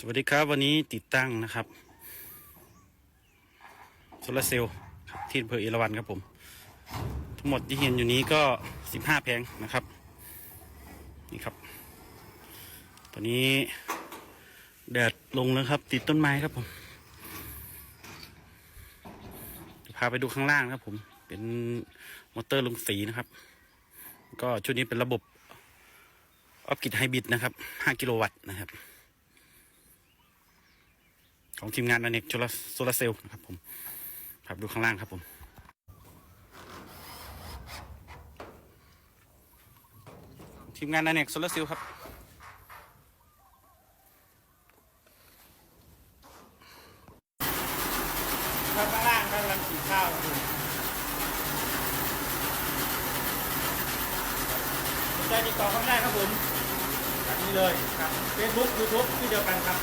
สวัสดีครับวันนี้ติดตั้งนะครับโซลาร์เซลล์ครับที่อำเภอเอราวัณครับผม ทั้งหมดที่เห็นอยู่นี้ก็สิบห้าแผงนะครับ นี่ครับ ตอนนี้แดดลงแล้วครับ ติดต้นไม้ครับผมพาไปดูข้างล่างนะครับผม เป็นมอเตอร์ลงสีนะครับ ก็ชุดนี้เป็นระบบออฟกิดไฮบริดนะครับห้ากิโลวัตต์นะครับ ของทีมงานอเนกโซลาโซลาเซลล์นะครับผมพาไปดูข้างล่างครับผมทีมงานอเนกโซลาเซลล์ครับข้างล่างกำลังสีข้าวครับผมสนใจติดต่อเข้ามาได้ครับผมแบบนี้เลยครับ Facebook YouTube ที่เดียวกันครับ